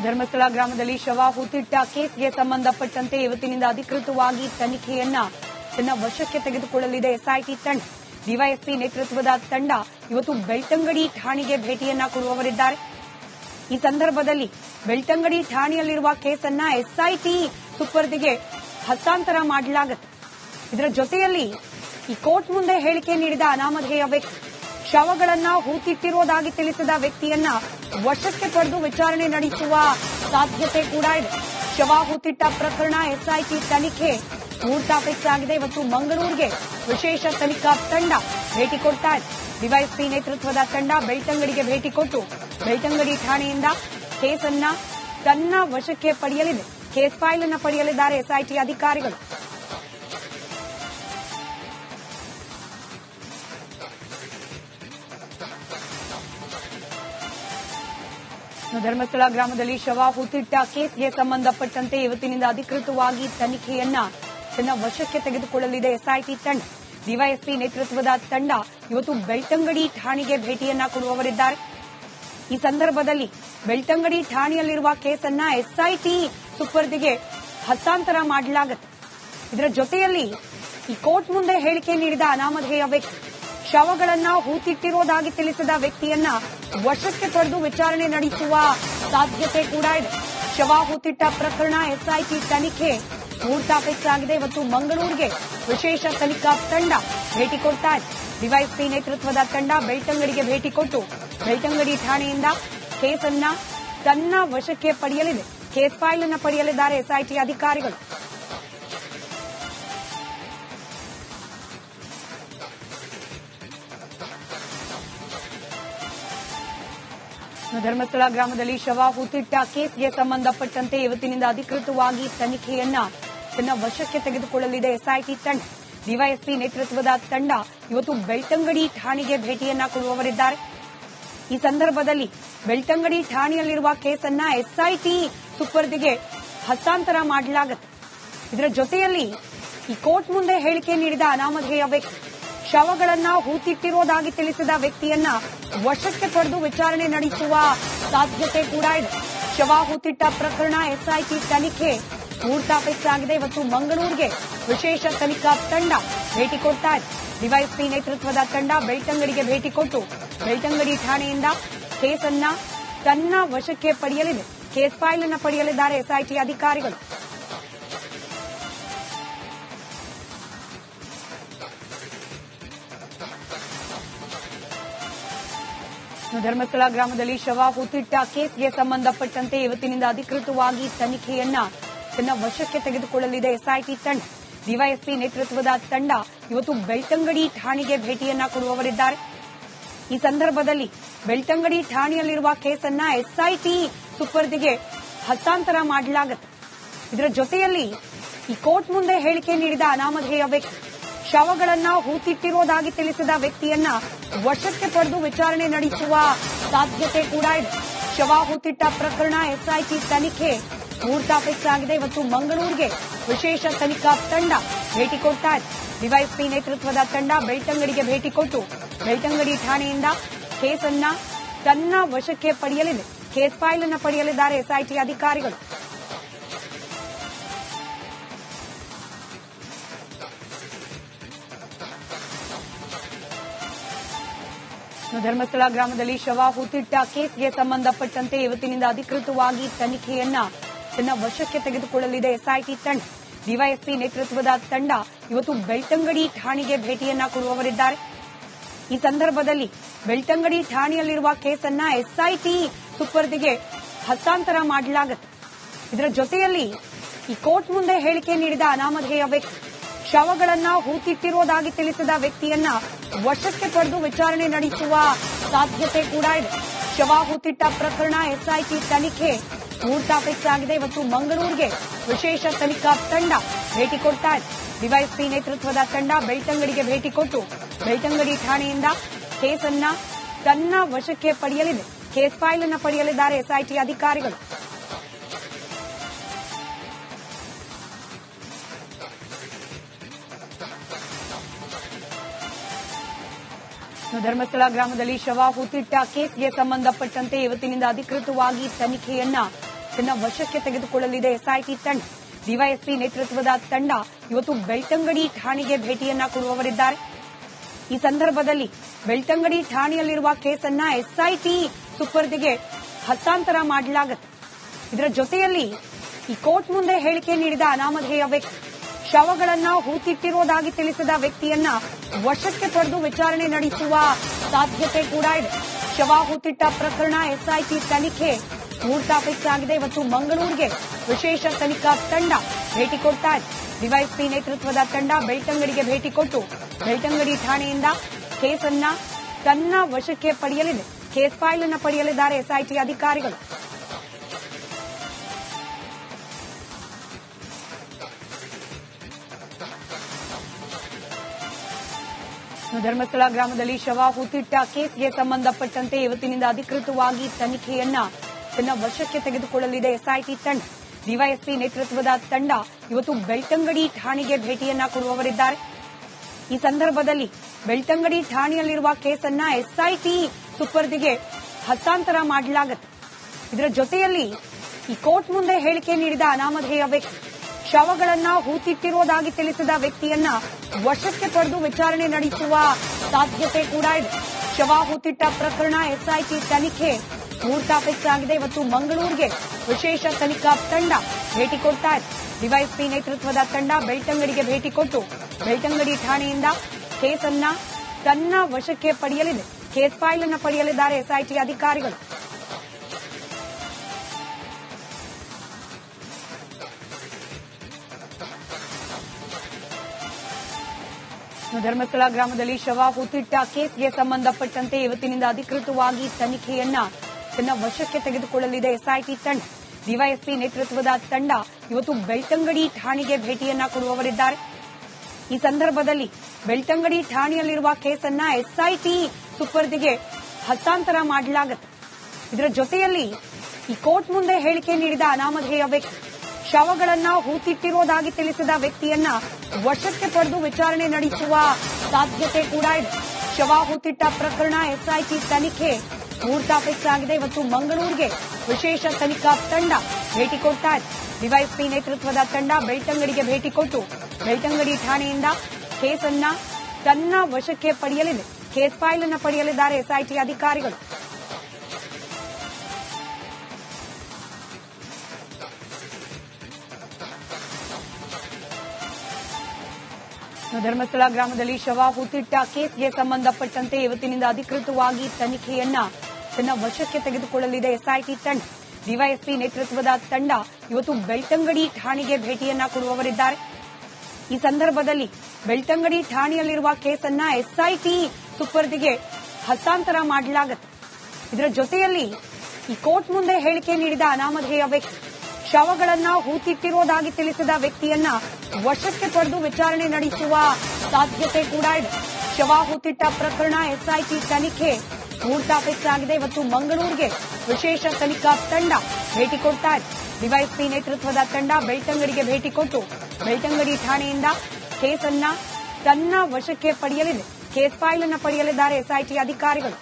ಧರ್ಮಸ್ಥಳ ಗ್ರಾಮದಲ್ಲಿ ಶವ ಹೂತಿಟ್ಟ ಕೇಸ್ಗೆ ಸಂಬಂಧಪಟ್ಟಂತೆ ಇವತ್ತಿನಿಂದ ಅಧಿಕೃತವಾಗಿ ತನಿಖೆಯನ್ನ ತನ್ನ ವಶಕ್ಕೆ ತೆಗೆದುಕೊಳ್ಳಲಿದೆ ಎಸ್ಐಟಿ ತಂಡ. ಡಿವೈಎಸ್ಪಿ ನೇತೃತ್ವದ ತಂಡ ಇವತ್ತು ಬೆಳ್ತಂಗಡಿ ಠಾಣೆಗೆ ಭೇಟಿಯನ್ನ ಕೊಡುವವರಿದ್ದಾರೆ. ಈ ಸಂದರ್ಭದಲ್ಲಿ ಬೆಳ್ತಂಗಡಿ ಠಾಣೆಯಲ್ಲಿರುವ ಕೇಸನ್ನ ಎಸ್ಐಟಿ ಸುಪರ್ದಿಗೆ ಹಸ್ತಾಂತರ ಮಾಡಲಾಗುತ್ತೆ. ಇದರ ಜೊತೆಯಲ್ಲಿ ಈ ಕೋರ್ಟ್ ಮುಂದೆ ಹೇಳಿಕೆ ನೀಡಿದ ಅನಾಮಧೇಯ ವ್ಯಕ್ತಿ. ಶವಗಳನ್ನ ಹೂತಿಟ್ಟಿರುವುದಾಗಿ ತಿಳಿಸಿದ ವ್ಯಕ್ತಿಯನ್ನ ವಶಕ್ಕೆ ಪಡೆದು ವಿಚಾರಣೆ ನಡೆಸುವ ಸಾಧ್ಯತೆ ಕೂಡ ಇದೆ. ಶವ ಹೂತಿಟ್ಟ ಪ್ರಕರಣ ಎಸ್ಐಟಿ ತನಿಖೆ ಮುಹೂರ್ತ ಫಿಕ್ಸ್ ಆಗಿದೆ ಇವತ್ತು ಮಂಗಳೂರಿಗೆ ವಿಶೇಷ ತನಿಖಾ ತಂಡ ಭೇಟಿ ಕೊಡ್ತಾ ಇದೆ. ಡಿವೈಎಸ್ಪಿ ನೇತೃತ್ವದ ತಂಡ ಬೆಳ್ತಂಗಡಿಗೆ ಭೇಟಿ ಕೊಟ್ಟು ಬೆಳ್ತಂಗಡಿ ಠಾಣೆಯಿಂದ ಕೇಸನ್ನ ತನ್ನ ವಶಕ್ಕೆ ಪಡೆಯಲಿದೆ. ಕೇಸ್ ಫೈಲ್ ಅನ್ನು ಪಡೆಯಲಿದ್ದಾರೆ ಎಸ್ಐಟಿ ಅಧಿಕಾರಿಗಳು. ಧರ್ಮಸ್ಥಳ ಗ್ರಾಮದಲ್ಲಿ ಶವ ಹೂತಿಟ್ಟ ಕೇಸ್ಗೆ ಸಂಬಂಧಪಟ್ಟಂತೆ ಇವತ್ತಿನಿಂದ ಅಧಿಕೃತವಾಗಿ ತನಿಖೆಯನ್ನ ತನ್ನ ವಶಕ್ಕೆ ತೆಗೆದುಕೊಳ್ಳಲಿದೆ ಎಸ್ಐಟಿ ತಂಡ. ಡಿವೈಎಸ್ಪಿ ನೇತೃತ್ವದ ತಂಡ ಇವತ್ತು ಬೆಳ್ತಂಗಡಿ ಠಾಣೆಗೆ ಭೇಟಿಯನ್ನ ಕೊಡುವವರಿದ್ದಾರೆ. ಈ ಸಂದರ್ಭದಲ್ಲಿ ಬೆಳ್ತಂಗಡಿ ಠಾಣೆಯಲ್ಲಿರುವ ಕೇಸನ್ನ ಎಸ್ಐಟಿ ಸುಪರ್ದಿಗೆ ಹಸ್ತಾಂತರ ಮಾಡಲಾಗುತ್ತೆ. ಇದರ ಜೊತೆಯಲ್ಲಿ ಈ ಕೋರ್ಟ್ ಮುಂದೆ ಹೇಳಿಕೆ ನೀಡಿದ ಅನಾಮಧೇಯ ವ್ಯಕ್ತಿ ಶವಗಳನ್ನ ಹೂತಿಟ್ಟಿರುವುದಾಗಿ ತಿಳಿಸಿದ ವ್ಯಕ್ತಿಯನ್ನ ವಶಕ್ಕೆ ಪಡೆದು ವಿಚಾರಣೆ ನಡೆಸುವ ಸಾಧ್ಯತೆ ಕೂಡ ಇದೆ. ಶವ ಹೂತಿಟ್ಟ ಪ್ರಕರಣ ಎಸ್ಐಟಿ ತನಿಖೆ ಮುಹೂರ್ತ ಆಗಿದೆ ಇವತ್ತು ಮಂಗಳೂರಿಗೆ ವಿಶೇಷ ತನಿಖಾ ತಂಡ ಭೇಟಿ ಕೊಡ್ತಾ ಇದೆ. ಡಿವೈಎಸ್ಪಿ ನೇತೃತ್ವದ ತಂಡ ಬೆಳ್ತಂಗಡಿಗೆ ಭೇಟಿ ಕೊಟ್ಟು ಬೆಳ್ತಂಗಡಿ ಠಾಣೆಯಿಂದ ಕೇಸನ್ನ ತನ್ನ ವಶಕ್ಕೆ ಪಡೆಯಲಿದೆ. ಕೇಸ್ ಫೈಲ್ ಅನ್ನು ಪಡೆಯಲಿದ್ದಾರೆ ಎಸ್ಐಟಿ ಅಧಿಕಾರಿಗಳು. ಧರ್ಮಸ್ಥಳ ಗ್ರಾಮದಲ್ಲಿ ಶವ ಹೂತಿಟ್ಟ ಕೇಸ್ಗೆ ಸಂಬಂಧಪಟ್ಟಂತೆ ಇವತ್ತಿನಿಂದ ಅಧಿಕೃತವಾಗಿ ತನಿಖೆಯನ್ನ ತನ್ನ ವಶಕ್ಕೆ ತೆಗೆದುಕೊಳ್ಳಲಿದೆ ಎಸ್ಐಟಿ ತಂಡ. ಡಿವೈಎಸ್ಪಿ ನೇತೃತ್ವದ ತಂಡ ಇವತ್ತು ಬೆಳ್ತಂಗಡಿ ಠಾಣೆಗೆ ಭೇಟಿಯನ್ನ ಕೊಡುವವರಿದ್ದಾರೆ. ಈ ಸಂದರ್ಭದಲ್ಲಿ ಬೆಳ್ತಂಗಡಿ ಠಾಣೆಯಲ್ಲಿರುವ ಕೇಸನ್ನ ಎಸ್ಐಟಿ ಸುಪರ್ದಿಗೆ ಹಸ್ತಾಂತರ ಮಾಡಲಾಗುತ್ತೆ. ಇದರ ಜೊತೆಯಲ್ಲಿ ಈ ಕೋರ್ಟ್ ಮುಂದೆ ಹೇಳಿಕೆ ನೀಡಿದ ಅನಾಮಧೇಯ ವ್ಯಕ್ತಿ ಶವಗಳನ್ನ ಹೂತಿಟ್ಟಿರುವುದಾಗಿ ತಿಳಿಸಿದ ವ್ಯಕ್ತಿಯನ್ನ ವಶಕ್ಕೆ ಕರೆದು ವಿಚಾರಣೆ ನಡೆಸುವ ಸಾಧ್ಯತೆ ಕೂಡ ಇದೆ. ಶವ ಹೂತಿಟ್ಟ ಪ್ರಕರಣ ಎಸ್ಐಟಿ ತನಿಖೆ ಮುಹೂರ್ತ ಫಿಕ್ಸ್ ಆಗಿದೆ ಇವತ್ತು ಮಂಗಳೂರಿಗೆ ವಿಶೇಷ ತನಿಖಾ ತಂಡ ಭೇಟಿ ಕೊಡ್ತಾ ಇದೆ. ಡಿವೈಎಸ್ಪಿ ನೇತೃತ್ವದ ತಂಡ ಬೆಳ್ತಂಗಡಿಗೆ ಭೇಟಿ ಕೊಟ್ಟು ಬೆಳ್ತಂಗಡಿ ಠಾಣೆಯಿಂದ ಕೇಸನ್ನ ತನ್ನ ವಶಕ್ಕೆ ಪಡೆಯಲಿದೆ. ಕೇಸ್ ಫೈಲ್ ಅನ್ನು ಪಡೆಯಲಿದ್ದಾರೆ ಎಸ್ಐಟಿ ಅಧಿಕಾರಿಗಳು. ಇನ್ನು ಧರ್ಮಸ್ಥಳ ಗ್ರಾಮದಲ್ಲಿ ಶವ ಹೂತಿಟ್ಟ ಕೇಸ್ಗೆ ಸಂಬಂಧಪಟ್ಟಂತೆ ಇವತ್ತಿನಿಂದ ಅಧಿಕೃತವಾಗಿ ತನಿಖೆಯನ್ನ ತನ್ನ ವಶಕ್ಕೆ ತೆಗೆದುಕೊಳ್ಳಲಿದೆ ಎಸ್ಐಟಿ ತಂಡ. ಡಿವೈಎಸ್ಪಿ ನೇತೃತ್ವದ ತಂಡ ಇವತ್ತು ಬೆಳ್ತಂಗಡಿ ಠಾಣೆಗೆ ಭೇಟಿಯನ್ನ ಕೊಡುವವರಿದ್ದಾರೆ. ಈ ಸಂದರ್ಭದಲ್ಲಿ ಬೆಳ್ತಂಗಡಿ ಠಾಣೆಯಲ್ಲಿರುವ ಕೇಸನ್ನ ಎಸ್ಐಟಿ ಸುಪರ್ದಿಗೆ ಹಸ್ತಾಂತರ ಮಾಡಲಾಗುತ್ತೆ. ಇದರ ಜೊತೆಯಲ್ಲಿ ಈ ಕೋರ್ಟ್ ಮುಂದೆ ಹೇಳಿಕೆ ನೀಡಿದ ಅನಾಮಧೇಯ ವ್ಯಕ್ತಿ ಶವಗಳನ್ನ ಹೂತಿಟ್ಟಿರುವುದಾಗಿ ತಿಳಿಸಿದ ವ್ಯಕ್ತಿಯನ್ನ ವಶಕ್ಕೆ ಪಡೆದು ವಿಚಾರಣೆ ನಡೆಸುವ ಸಾಧ್ಯತೆ ಕೂಡ ಇದೆ. ಶವ ಹೂತಿಟ್ಟ ಪ್ರಕರಣ ಎಸ್ಐಟಿ ತನಿಖೆ ಮುಹೂರ್ತ ಫಿಕ್ಸ್ ಆಗಿದೆ. ಇವತ್ತು ಮಂಗಳೂರಿಗೆ ವಿಶೇಷ ತನಿಖಾ ತಂಡ ಭೇಟಿ ಕೊಡ್ತಾ ಇದೆ. ಡಿವೈಎಸ್ಪಿ ನೇತೃತ್ವದ ತಂಡ ಬೆಳ್ತಂಗಡಿಗೆ ಭೇಟಿ ಕೊಟ್ಟು ಬೆಳ್ತಂಗಡಿ ಠಾಣೆಯಿಂದ ಕೇಸನ್ನ ತನ್ನ ವಶಕ್ಕೆ ಪಡೆಯಲಿದೆ. ಕೇಸ್ ಫೈಲ್ ಅನ್ನು ಪಡೆಯಲಿದ್ದಾರೆ ಎಸ್ಐಟಿ ಅಧಿಕಾರಿಗಳು. ಧರ್ಮಸ್ಥಳ ಗ್ರಾಮದಲ್ಲಿ ಶವ ಹೂತಿಟ್ಟ ಕೇಸ್ಗೆ ಸಂಬಂಧಪಟ್ಟಂತೆ ಇವತ್ತಿನಿಂದ ಅಧಿಕೃತವಾಗಿ ತನಿಖೆಯನ್ನ ತನ್ನ ವಶಕ್ಕೆ ತೆಗೆದುಕೊಳ್ಳಲಿದೆ ಎಸ್ಐಟಿ ತಂಡ. ಡಿವೈಎಸ್ಪಿ ನೇತೃತ್ವದ ತಂಡ ಇವತ್ತು ಬೆಳ್ತಂಗಡಿ ಠಾಣೆಗೆ ಭೇಟಿಯನ್ನ ಕೊಡುವವರಿದ್ದಾರೆ. ಈ ಸಂದರ್ಭದಲ್ಲಿ ಬೆಳ್ತಂಗಡಿ ಠಾಣೆಯಲ್ಲಿರುವ ಕೇಸನ್ನ ಎಸ್ಐಟಿ ಸುಪರ್ದಿಗೆ ಹಸ್ತಾಂತರ ಮಾಡಲಾಗುತ್ತೆ. ಇದರ ಜೊತೆಯಲ್ಲಿ ಈ ಕೋರ್ಟ್ ಮುಂದೆ ಹೇಳಿಕೆ ನೀಡಿದ ಅನಾಮಧೇಯ ವ್ಯಕ್ತಿ ಶವಗಳನ್ನ ಹೂತಿಟ್ಟಿರುವುದಾಗಿ ತಿಳಿಸಿದ ವ್ಯಕ್ತಿಯನ್ನ ವಶಕ್ಕೆ ಪಡೆದು ವಿಚಾರಣೆ ನಡೆಸುವ ಸಾಧ್ಯತೆ ಕೂಡ ಇದೆ. ಶವ ಹೂತಿಟ್ಟ ಪ್ರಕರಣ ಎಸ್ಐಟಿ ತನಿಖೆ ಮುಹೂರ್ತ ಫಿಕ್ಸ್ ಆಗಿದೆ. ಇವತ್ತು ಮಂಗಳೂರಿಗೆ ವಿಶೇಷ ತನಿಖಾ ತಂಡ ಭೇಟಿ ಕೊಡ್ತಾ ಇದೆ. ಡಿವೈಎಸ್ಪಿ ನೇತೃತ್ವದ ತಂಡ ಬೆಳ್ತಂಗಡಿಗೆ ಭೇಟಿ ಕೊಟ್ಟು ಬೆಳ್ತಂಗಡಿ ಠಾಣೆಯಿಂದ ಕೇಸನ್ನ ತನ್ನ ವಶಕ್ಕೆ ಪಡೆಯಲಿದೆ. ಕೇಸ್ ಫೈಲ್ ಅನ್ನು ಪಡೆಯಲಿದ್ದಾರೆ ಎಸ್ಐಟಿ ಅಧಿಕಾರಿಗಳು. ಧರ್ಮಸ್ಥಳ ಗ್ರಾಮದಲ್ಲಿ ಶವ ಹೂತಿಟ್ಟ ಕೇಸ್ಗೆ ಸಂಬಂಧಪಟ್ಟಂತೆ ಇವತ್ತಿನಿಂದ ಅಧಿಕೃತವಾಗಿ ತನಿಖೆಯನ್ನ ತನ್ನ ವಶಕ್ಕೆ ತೆಗೆದುಕೊಳ್ಳಲಿದೆ ಎಸ್ಐಟಿ ತಂಡ. ಡಿವೈಎಸ್ಪಿ ನೇತೃತ್ವದ ತಂಡ ಇವತ್ತು ಬೆಳ್ತಂಗಡಿ ಠಾಣೆಗೆ ಭೇಟಿಯನ್ನ ಕೊಡುವವರಿದ್ದಾರೆ. ಈ ಸಂದರ್ಭದಲ್ಲಿ ಬೆಳ್ತಂಗಡಿ ಠಾಣೆಯಲ್ಲಿರುವ ಕೇಸನ್ನ ಎಸ್ಐಟಿ ಸುಪರ್ದಿಗೆ ಹಸ್ತಾಂತರ ಮಾಡಲಾಗುತ್ತೆ. ಇದರ ಜೊತೆಯಲ್ಲಿ ಈ ಕೋರ್ಟ್ ಮುಂದೆ ಹೇಳಿಕೆ ನೀಡಿದ ಅನಾಮಧೇಯ ವ್ಯಕ್ತಿ ಶವಗಳನ್ನ ಹೂತಿಟ್ಟಿರುವುದಾಗಿ ತಿಳಿಸಿದ ವ್ಯಕ್ತಿಯನ್ನ ವಶಕ್ಕೆ ಪಡೆದು ವಿಚಾರಣೆ ನಡೆಸುವ ಸಾಧ್ಯತೆ ಕೂಡ ಇದೆ. ಶವ ಹೂತಿಟ್ಟ ಪ್ರಕರಣ ಎಸ್ಐಟಿ ತನಿಖೆ ಮುಹೂರ್ತ ಫಿಕ್ಸ್ ಆಗಿದೆ ಇವತ್ತು ಮಂಗಳೂರಿಗೆ ವಿಶೇಷ ತನಿಖಾ ತಂಡ ಭೇಟಿ ಕೊಡ್ತಾ ಇದೆ. ಡಿವೈಎಸ್ಪಿ ನೇತೃತ್ವದ ತಂಡ ಬೆಳ್ತಂಗಡಿಗೆ ಭೇಟಿ ಕೊಟ್ಟು ಬೆಳ್ತಂಗಡಿ ಠಾಣೆಯಿಂದ ಕೇಸನ್ನ ತನ್ನ ವಶಕ್ಕೆ ಪಡೆಯಲಿದೆ. ಕೇಸ್ ಫೈಲ್ ಅನ್ನು ಪಡೆಯಲಿದ್ದಾರೆ ಎಸ್ಐಟಿ ಅಧಿಕಾರಿಗಳು. ಧರ್ಮಸ್ಥಳ ಗ್ರಾಮದಲ್ಲಿ ಶವ ಹೂತಿಟ್ಟ ಕೇಸ್ಗೆ ಸಂಬಂಧಪಟ್ಟಂತೆ ಇವತ್ತಿನಿಂದ ಅಧಿಕೃತವಾಗಿ ತನಿಖೆಯನ್ನ ತನ್ನ ವಶಕ್ಕೆ ತೆಗೆದುಕೊಳ್ಳಲಿದೆ ಎಸ್ಐಟಿ ತಂಡ. ಡಿವೈಎಸ್ಪಿ ನೇತೃತ್ವದ ತಂಡ ಇವತ್ತು ಬೆಳ್ತಂಗಡಿ ಠಾಣೆಗೆ ಭೇಟಿಯನ್ನ ಕೊಡುವವರಿದ್ದಾರೆ. ಈ ಸಂದರ್ಭದಲ್ಲಿ ಬೆಳ್ತಂಗಡಿ ಠಾಣೆಯಲ್ಲಿರುವ ಕೇಸನ್ನ ಎಸ್ಐಟಿ ಸುಪರ್ದಿಗೆ ಹಸ್ತಾಂತರ ಮಾಡಲಾಗುತ್ತೆ. ಇದರ ಜೊತೆಯಲ್ಲಿ ಈ ಕೋರ್ಟ್ ಮುಂದೆ ಹೇಳಿಕೆ ನೀಡಿದ ಅನಾಮಧೇಯ ವ್ಯಕ್ತಿ ಶವಗಳನ್ನ ಹೂತಿಟ್ಟಿರುವುದಾಗಿ ತಿಳಿಸಿದ ವ್ಯಕ್ತಿಯನ್ನ ವಶಕ್ಕೆ ಪಡೆದು ವಿಚಾರಣೆ ನಡೆಸುವ ಸಾಧ್ಯತೆ ಕೂಡ ಇದೆ. ಶವ ಹೂತಿಟ್ಟ ಪ್ರಕರಣ ಎಸ್ಐಟಿ ತನಿಖೆ ಮುಹೂರ್ತ ಫಿಕ್ಸ್ ಆಗಿದೆ ಇವತ್ತು ಮಂಗಳೂರಿಗೆ ವಿಶೇಷ ತನಿಖಾ ತಂಡ ಭೇಟಿ ಕೊಡ್ತಾ ಇದೆ. ಡಿವೈಎಸ್ಪಿ ನೇತೃತ್ವದ ತಂಡ ಬೆಳ್ತಂಗಡಿಗೆ ಭೇಟಿ ಕೊಟ್ಟು ಬೆಳ್ತಂಗಡಿ ಠಾಣೆಯಿಂದ ಕೇಸನ್ನ ತನ್ನ ವಶಕ್ಕೆ ಪಡೆಯಲಿದೆ. ಕೇಸ್ ಫೈಲ್ ಅನ್ನು ಪಡೆಯಲಿದ್ದಾರೆ ಎಸ್ಐಟಿ ಅಧಿಕಾರಿಗಳು. ಧರ್ಮಸ್ಥಳ ಗ್ರಾಮದಲ್ಲಿ ಶವ ಹೂತಿಟ್ಟ ಕೇಸ್ಗೆ ಸಂಬಂಧಪಟ್ಟಂತೆ ಇವತ್ತಿನಿಂದ ಅಧಿಕೃತವಾಗಿ ತನಿಖೆಯನ್ನ ತನ್ನ ವಶಕ್ಕೆ ತೆಗೆದುಕೊಳ್ಳಲಿದೆ ಎಸ್ಐಟಿ ತಂಡ. ಡಿವೈಎಸ್ಪಿ ನೇತೃತ್ವದ ತಂಡ ಇವತ್ತು ಬೆಳ್ತಂಗಡಿ ಠಾಣೆಗೆ ಭೇಟಿಯನ್ನ ಕೊಡುವವರಿದ್ದಾರೆ. ಈ ಸಂದರ್ಭದಲ್ಲಿ ಬೆಳ್ತಂಗಡಿ ಠಾಣೆಯಲ್ಲಿರುವ ಕೇಸನ್ನ ಎಸ್ಐಟಿ ಸುಪರ್ದಿಗೆ ಹಸ್ತಾಂತರ ಮಾಡಲಾಗುತ್ತೆ. ಇದರ ಜೊತೆಯಲ್ಲಿ ಈ ಕೋರ್ಟ್ ಮುಂದೆ ಹೇಳಿಕೆ ನೀಡಿದ ಅನಾಮಧೇಯ ವ್ಯಕ್ತಿ ಶವಗಳನ್ನ ಹೂತಿಟ್ಟಿರುವುದಾಗಿ ತಿಳಿಸಿದ ವ್ಯಕ್ತಿಯನ್ನ ವಶಕ್ಕೆ ಪಡೆದು ವಿಚಾರಣೆ ನಡೆಸುವ ಸಾಧ್ಯತೆ ಕೂಡ ಇದೆ. ಶವ ಹೂತಿಟ್ಟ ಪ್ರಕರಣ ಎಸ್ಐಟಿ ತನಿಖೆ ಮುಹೂರ್ತ ಫಿಕ್ಸ್ ಆಗಿದೆ. ಇವತ್ತು ಮಂಗಳೂರಿಗೆ ವಿಶೇಷ ತನಿಖಾ ತಂಡ ಭೇಟಿ ಕೊಡ್ತಾ ಇದೆ. ಡಿವೈಎಸ್ಪಿ ನೇತೃತ್ವದ ತಂಡ ಬೆಳ್ತಂಗಡಿಗೆ ಭೇಟಿ ಕೊಟ್ಟು ಬೆಳ್ತಂಗಡಿ ಠಾಣೆಯಿಂದ ಕೇಸನ್ನ ತನ್ನ ವಶಕ್ಕೆ ಪಡೆಯಲಿದೆ. ಕೇಸ್ ಫೈಲ್ ಅನ್ನು ಪಡೆಯಲಿದ್ದಾರೆ ಎಸ್ಐಟಿ ಅಧಿಕಾರಿಗಳು. ಧರ್ಮಸ್ಥಳ ಗ್ರಾಮದಲ್ಲಿ ಶವ ಹೂತಿಟ್ಟ ಕೇಸ್ಗೆ ಸಂಬಂಧಪಟ್ಟಂತೆ ಇವತ್ತಿನಿಂದ ಅಧಿಕೃತವಾಗಿ ತನಿಖೆಯನ್ನ ತನ್ನ ವಶಕ್ಕೆ ತೆಗೆದುಕೊಳ್ಳಲಿದೆ ಎಸ್ಐಟಿ ತಂಡ. ಡಿವೈಎಸ್ಪಿ ನೇತೃತ್ವದ ತಂಡ ಇವತ್ತು ಬೆಳ್ತಂಗಡಿ ಠಾಣೆಗೆ ಭೇಟಿಯನ್ನ ಕೊಡುವವರಿದ್ದಾರೆ. ಈ ಸಂದರ್ಭದಲ್ಲಿ ಬೆಳ್ತಂಗಡಿ ಠಾಣೆಯಲ್ಲಿರುವ ಕೇಸನ್ನ ಎಸ್ಐಟಿ ಸುಪರ್ದಿಗೆ ಹಸ್ತಾಂತರ ಮಾಡಲಾಗುತ್ತೆ. ಇದರ ಜೊತೆಯಲ್ಲಿ ಈ ಕೋರ್ಟ್ ಮುಂದೆ ಹೇಳಿಕೆ ನೀಡಿದ ಅನಾಮಧೇಯ ವ್ಯಕ್ತಿ ಶವಗಳನ್ನ ಹೂತಿಟ್ಟಿರುವುದಾಗಿ ತಿಳಿಸಿದ ವ್ಯಕ್ತಿಯನ್ನ ವಶಕ್ಕೆ ಪಡೆದು ವಿಚಾರಣೆ ನಡೆಸುವ ಸಾಧ್ಯತೆ ಕೂಡ ಇದೆ. ಶವ ಹೂತಿಟ್ಟ ಪ್ರಕರಣ ಎಸ್ಐಟಿ ತನಿಖೆ ಮುಹೂರ್ತ ಫಿಕ್ಸ್ ಆಗಿದೆ. ಇವತ್ತು ಮಂಗಳೂರಿಗೆ ವಿಶೇಷ ತನಿಖಾ ತಂಡ ಭೇಟಿ ಕೊಡ್ತಾ ಇದೆ. ಡಿವೈಎಸ್ಪಿ ನೇತೃತ್ವದ ತಂಡ ಬೆಳ್ತಂಗಡಿಗೆ ಭೇಟಿ ಕೊಟ್ಟು ಬೆಳ್ತಂಗಡಿ ಠಾಣೆಯಿಂದ ಕೇಸನ್ನ ತನ್ನ ವಶಕ್ಕೆ ಪಡೆಯಲಿದೆ. ಕೇಸ್ ಫೈಲ್ ಅನ್ನು ಪಡೆಯಲಿದ್ದಾರೆ ಎಸ್ಐಟಿ ಅಧಿಕಾರಿಗಳು.